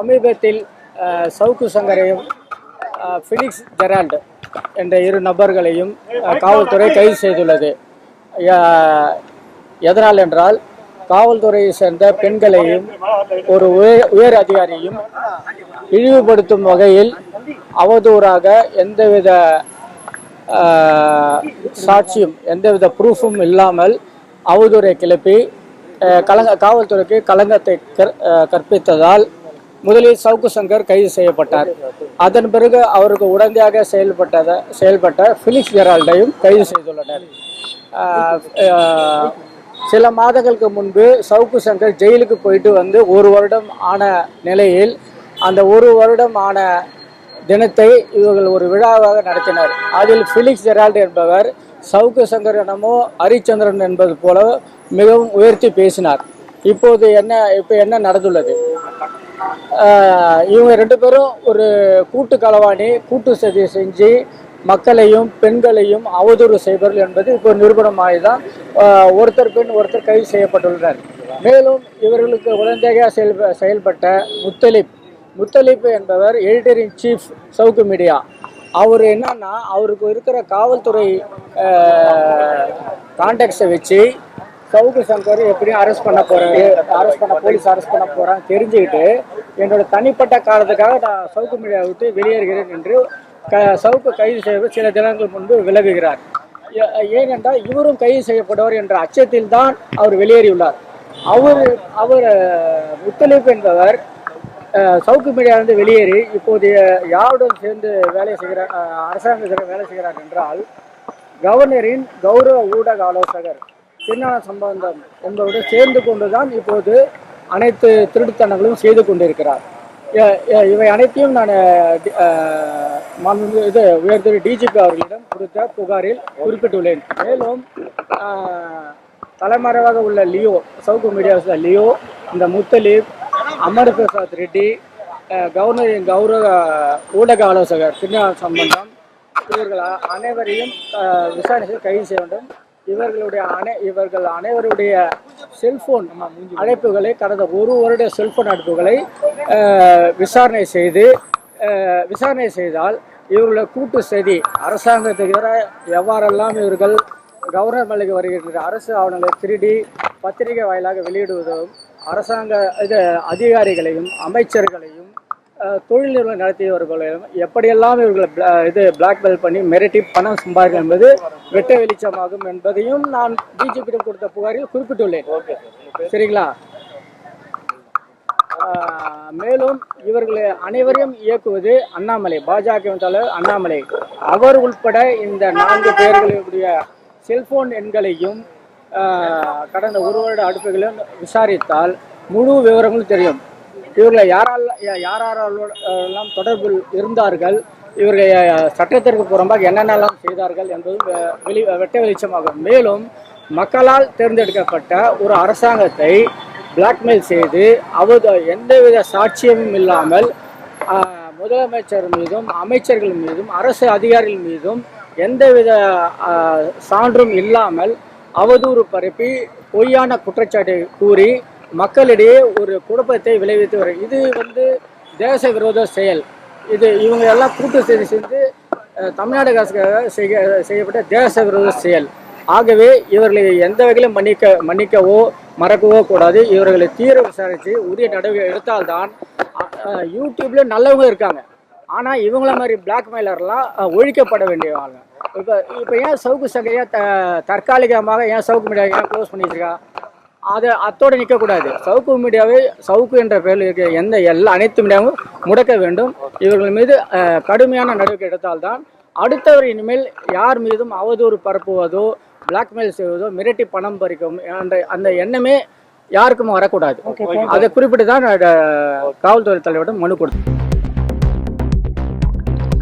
சமீபத்தில் சவுக்கு சங்கரையும் Felix Gerald என்ற இரு நபர்களையும் காவல்துறை கைது செய்துள்ளது. எதனால் என்றால் காவல்துறையை சேர்ந்த பெண்களையும் ஒரு உயர் உயர் அதிகாரியும் இழிவுபடுத்தும் வகையில் அவதூறாக எந்தவித சாட்சியும் எந்தவித ப்ரூஃபும் இல்லாமல் அவதூறை கிளப்பி கலங்க காவல்துறைக்கு களங்கத்தை கற்- கற்பித்ததால் முதலில் சவுக்கு சங்கர் கைது செய்யப்பட்டார். அதன் பிறகு அவருக்கு உடந்தையாக செயல்பட்டத செயல்பட்ட ஃபிலிக்ஸ் ஜெரால்டையும் கைது செய்துள்ளனர். சில மாதங்களுக்கு முன்பு சவுக்கு சங்கர் ஜெயிலுக்கு போயிட்டு வந்து ஒரு வருடம் ஆன நிலையில் அந்த ஒரு வருடம் ஆன தினத்தை இவர்கள் ஒரு விழாவாக நடத்தினர். அதில் ஃபிலிக்ஸ் ஜெரால்டு என்பவர் சவுக்கு சங்கர் எனமோ ஹரிச்சந்திரன் என்பது போல மிகவும் உயர்த்தி பேசினார். இப்போது என்ன இப்போ என்ன நடந்துள்ளது? இவங்க ரெண்டு பேரும் ஒரு கூட்டு களவாணி கூட்டு சதி செஞ்சு மக்களையும் பெண்களையும் அவதூறு செய்பவர்கள் என்பது இப்போ நிரூபணமாகி தான் ஒருத்தர் பெண் ஒருத்தர் கைது செய்யப்பட்டுள்ளனர். மேலும் இவர்களுக்கு உடந்தையாக செயல் செயல்பட்ட முத்தலிப் முத்தலிப் என்பவர் editor in chief Savukku media. அவர் என்னன்னா அவருக்கு இருக்கிற காவல்துறை கான்டாக்ட்ஸை வச்சு சவுக்கு சங்கர் எப்படியும் அரெஸ்ட் பண்ண போறாரு. அரெஸ்ட் பண்ண போலீஸ் அரெஸ்ட் பண்ண போறான்னு தெரிஞ்சுக்கிட்டு என்னோட தனிப்பட்ட காரணத்துக்காக நான் சவுக்கு மீடியா விட்டு வெளியேறுகிறேன் என்று க சவுக்கு கைது செய்ய சில தினங்கள் முன்பு விலகுகிறார். ஏ- ஏனென்றால் இவரும் கைது செய்யப்படுவார் என்ற அச்சத்தில் தான் அவர் வெளியேறியுள்ளார். அவர் அவர் முத்தலீப் என்பவர் சவுக்கு மீடியாவிலிருந்து வெளியேறி இப்போதைய யாருடன் சேர்ந்து வேலை செய்கிறார் அரசாங்கத்தில் வேலை செய்கிறார் என்றால் கவர்னரின் கௌரவ ஊடக ஆலோசகர். திருஞான சம்பந்தம்? உங்களோட சேர்ந்து கொண்டுதான் இப்போது அனைத்து திருட்டுத்தனங்களும் செய்து கொண்டிருக்கிறார். இவை அனைத்தையும் நான் இது உயர்திரு டிஜிபி அவர்களிடம் கொடுத்த புகாரில் குறிப்பிட்டுள்ளேன். மேலும் தலைமறைவாக உள்ள லியோ சவுக்கு மீடியாஸ் லியோ இந்த முத்தலீப் அமர் பிரசாத் ரெட்டி கவர்னரின் கௌரவ ஊடக ஆலோசகர் திருநாள் சம்பந்தம் இவர்கள் அனைவரையும் விசாரணைகள் கைது செய்ய வேண்டும். இவர்களுடைய அனை இவர்கள் அனைவருடைய செல்போன் அழைப்புகளை கடந்த ஒரு வருட செல்போன் அழைப்புகளை விசாரணை செய்து விசாரணை செய்தால் இவர்களுடைய கூட்டு செய்தி அரசாங்கத்துக்கு எதிராக எவ்வாறெல்லாம் இவர்கள் கவர்னர் மலைக்கு வருகின்ற அரசு ஆவணங்களை திருடி பத்திரிகை வாயிலாக வெளியிடுவதும் அரசாங்க இது அதிகாரிகளையும் அமைச்சர்களையும் தொழில் நிறுவனம் நடத்தியவர்களையும் எப்படியெல்லாம் இவர்கள் இது பிளாக்மெயில் பண்ணி மிரட்டி பணம் சம்பாதிக்கும் என்பது வெட்ட வெளிச்சமாகும் என்பதையும் நான் டிஜிபியிடம் கொடுத்த புகாரில் குறிப்பிட்டுள்ளேன். சரிங்களா? மேலும் இவர்களை அனைவரையும் இயக்குவது அண்ணாமலை பாஜக தலைவர் அண்ணாமலை. அவர் உட்பட இந்த நான்கு பேர்களுடைய செல்போன் எண்களையும் கடந்த ஒரு வருட அடுப்புகளையும் விசாரித்தால் முழு விவரங்களும் தெரியும். இவர்கள் யாரால் யாரெல்லாம் தொடர்பில் இருந்தார்கள் இவர்கள் சட்டத்திற்கு புறம்பாக என்னென்னலாம் செய்தார்கள் என்பதும் வெ- வெளி வெட்ட வெளிச்சமாகும். மேலும் மக்களால் தேர்ந்தெடுக்கப்பட்ட ஒரு அரசாங்கத்தை பிளாக்மெயில் செய்து அவது எந்தவித சாட்சியமும் இல்லாமல் முதலமைச்சர் மீதும் அமைச்சர்கள் மீதும் அரசு அதிகாரிகள் மீதும் எந்தவித சான்றும் இல்லாமல் அவதூறு பரப்பி பொய்யான குற்றச்சாட்டை கூறி மக்களிடையே ஒரு குழப்பத்தை விளைவித்து வரும் இது வந்து தேச விரோத செயல். இது இவங்க எல்லாம் கூட்டு செய்து செஞ்சு தமிழ்நாடு அரசுக்காக செய்ய செய்யப்பட்ட தேச விரோத செயல். ஆகவே இவர்களை எந்த வகையிலும் மன்னிக்க மன்னிக்கவோ மறக்கவோ கூடாது. இவர்களை தீர விசாரித்து உரிய நடவடிக்கை எடுத்தால்தான் யூடியூப்ல நல்லவங்க இருக்காங்க. ஆனால் இவங்கள மாதிரி பிளாக்மெயிலர்லாம் ஒழிக்கப்பட வேண்டியவாங்க இப்போ இப்போ ஏன் சவுக்கு சங்கையாக த தற்காலிகமாக ஏன் சவுக்கு மீடியா ஏன் க்ளோஸ் பண்ணி வச்சிருக்கா அதை அத்தோடு நிற்கக்கூடாது. சவுக்கு மீடியாவை சவுக்கு என்ற பெயரில் இருக்க எந்த எல்லா அனைத்து மீடியாவும் முடக்க வேண்டும். இவர்கள் மீது கடுமையான நடவடிக்கை எடுத்தால்தான் அடுத்தவர் இனிமேல் யார் மீதும் அவதூறு பரப்புவதோ பிளாக்மெயில் செய்வதோ மிரட்டி பணம் பறிக்கும் அந்த அந்த எண்ணமே யாருக்கும் வரக்கூடாது. அதை குறிப்பிட்டு தான் காவல்துறை தலைவரிடம் மனு கொடுத்தேன்.